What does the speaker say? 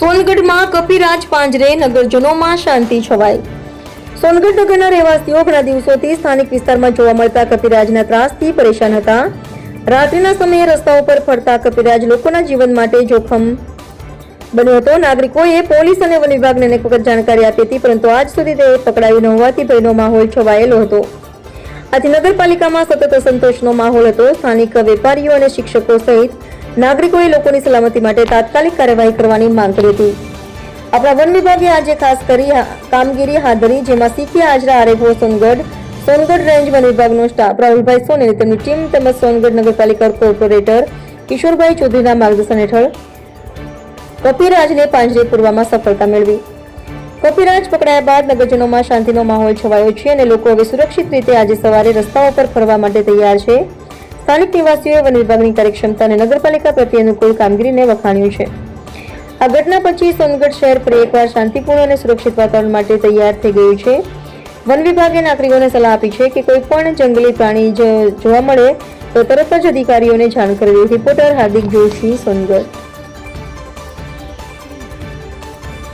સોનગઢમાં કપિરાજ પાંજરે નગરજનોમાં શાંતિ છવાઈ. સોનગઢ નગરના રહેવાસીઓ ઘણા દિવસોથી સ્થાનિક વિસ્તારમાં જોવા મળતા કપિરાજના ત્રાસથી પરેશાન હતા. રાત્રિના સમયે રસ્તાઓ પર ફરતા કપિરાજ લોકોના જીવન માટે જોખમ બન્યો હતો. નાગરિકોએ પોલીસ અને વન વિભાગને અનેક વખત જાણકારી આપી હતી, પરંતુ આજ સુધી તે પકડાયું ન હોવાથી ભયનો માહોલ છવાયેલો હતો. આથી નગરપાલિકામાં સતત અસંતોષનો માહોલ હતો. સ્થાનિક વેપારીઓ અને શિક્ષકો સહિત નાગરિકોએ લોકોની સલામતી માટે તાત્કાલિક કાર્યવાહી કરવાની માંગ કરી હતી. આપણા વન વિભાગે આજે ખાસ કરી કામગીરી હાથ ધરી, જેમાં સીખી આજરા આરેભો સોનગઢ સોનગઢ રેન્જ વન વિભાગનો સ્ટાફ, રાહુલભાઈ સોની તેમની ટીમ તેમજ સોનગઢ નગરપાલિકા કોર્પોરેટર કિશોરભાઈ ચૌધરીના માર્ગદર્શન હેઠળ કપિરાજને પાંજરે પૂરવામાં સફળતા મેળવી. કપિરાજ પકડાયા બાદ નગરજનોમાં શાંતિનો માહોલ છવાયો છે અને લોકો હવે સુરક્ષિત રીતે આજે સવારે રસ્તાઓ પર ફરવા માટે તૈયાર છે. સ્થાનિક નિવાસીઓએ વન વિભાગની કાર્યક્ષમતા અને નગરપાલિકા પ્રત્યે અનુકૂળ કામગીરીને વખાણ્યું છે. આ ઘટના પછી સોનગઢ શહેર ફરી એકવાર શાંતિપૂર્ણ અને સુરક્ષિત વાતાવરણ માટે તૈયાર થઈ ગયું છે. વન વિભાગે નાગરિકોને સલાહ આપી છે કે કોઈ પણ જંગલી પ્રાણી જોવા મળે તો તરત જ અધિકારીઓને જાણ કરવી. રિપોર્ટર હાર્દિક જોશી, સોનગઢ.